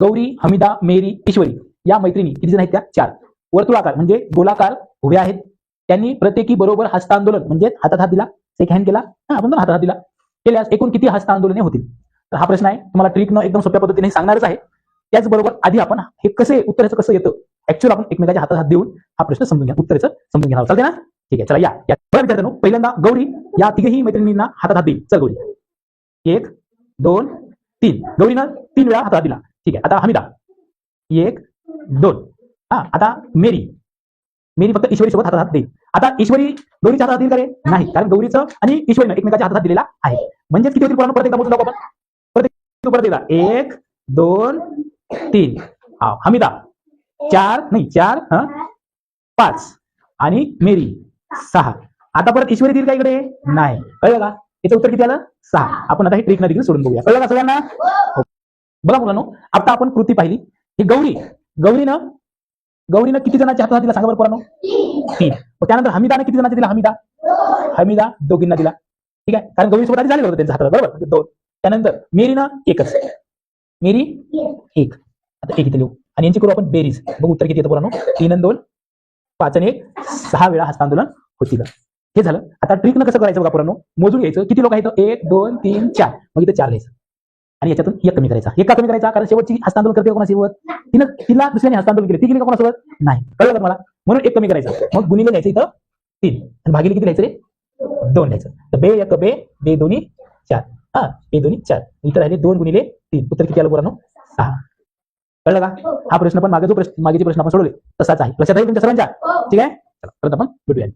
गौरी हमिदा मेरी ईश्वरी या मैत्रिणी किती जण आहेत त्या? चार. वर्तुळाकार म्हणजे गोलाकार उभे आहेत. त्यांनी प्रत्येकी बरोबर हस्तांदोलन म्हणजे हातात हात दिला एक हँड केला हा आपण हातात हात दिला केल्यास एकूण किती हस्तांदोलने होतील? तर हा प्रश्न आहे. तुम्हाला ट्रिक न एकदम सोप्या पद्धतीने सांगणारच आहे. त्याचबरोबर आधी आपण हे कसे उत्तराचं कसं येतं? ऍक्च्युअल आपण एकमेकाच्या हातात हात देऊन हा प्रश्न समजून घ्या उत्तरेचं समजून घ्या चालते ना? ठीक आहे चला या. बरं विद्यार्थ्यांनो पहिल्यांदा गौरी या तिघेही मैत्रिणींना हातात हात देईल. चल गौरी. एक दोन तीन. गौरीनं तीन वेळा हातात दिला. ठीक आहे. आता हमिदा. एक दोन. हा आता मेरी. मेरी फक्त ईश्वरी सोबत हातात हात देईल. आता ईश्वरी गौरीच्या हातात देईल का रे? नाही. कारण गौरीचं आणि ईश्वरीनं एकमेकाच्या हातात दिलेला आहे. म्हणजेच किती होतील पुराण? परत एकदा मोजून आपण परत परत एकदा. एक दोन तीन. हा हमिदा. चार नाही चार हा पाच. आणि मेरी सहा. आता परत ईश्वरी देईल का इकडे? नाही. कळलं का? याचं उत्तर किती आलं? सहा. आपण आता हे ट्रिक न देखील सोडून बघूया. कळलं का सगळ्यांना? बघा मुलांनो आता आपण कृती पाहिली. ही गौरी. गौरीनं गौरीनं किती जणांच्या हातात दिला? सांगा बरं पोरांनो. तीन. त्यानंतर हमिदाने किती जणांचा दिला? हमीदा. हमीदा दोघींना दिला. ठीक आहे? कारण गौरी सोबत आधी झालेलं होतं त्यांच्या हातात बरोबर? दोन. त्यानंतर मेरीनं एकच. मेरी एक. आता एक इथे लिहू. आणि यांची करू आपण बेरीज. बघ उत्तर किती येतं पोरांनो. तीन आणि दोन. पाच आणि एक. सहा वेळा हस्तांदोलन होतील. हे झालं. आता ट्रिकनं कसं करायचं बघा पोरांनो? मोजून घ्यायचं. किती लोक आहेत? एक दोन तीन चार. मग इथं चार लिहायचं. आणि याच्यातून एक कमी करायचा. एक का कमी करायचा? कारण शेवटची हस्तांदोलन करते कोणासोबत तिनं तिला दुसऱ्याने हस्तांदोलन केले. ती गेली का कोणासोबत? नाही. कळलं का मला म्हणून एक कमी करायचा. मग गुणिले लिहायचं इथं तीन. आणि भागिले किती लिहायचं रे? दोन लिहायचं तर बे एक बे बे दोन्ही चार. हा बे दोन्ही चार. इथं राहिले दोन गुणिले तीन. उत्तर किती आलं पोरांनो? सहा. कळलं का? हा प्रश्न पण मागे जो प्रश्न मागेचे प्रश्न आपण सोडवले. तसाच आहे. लक्षात आहे तुमच्या सर्वांच्या? ठीक आहे? आपण भेटूया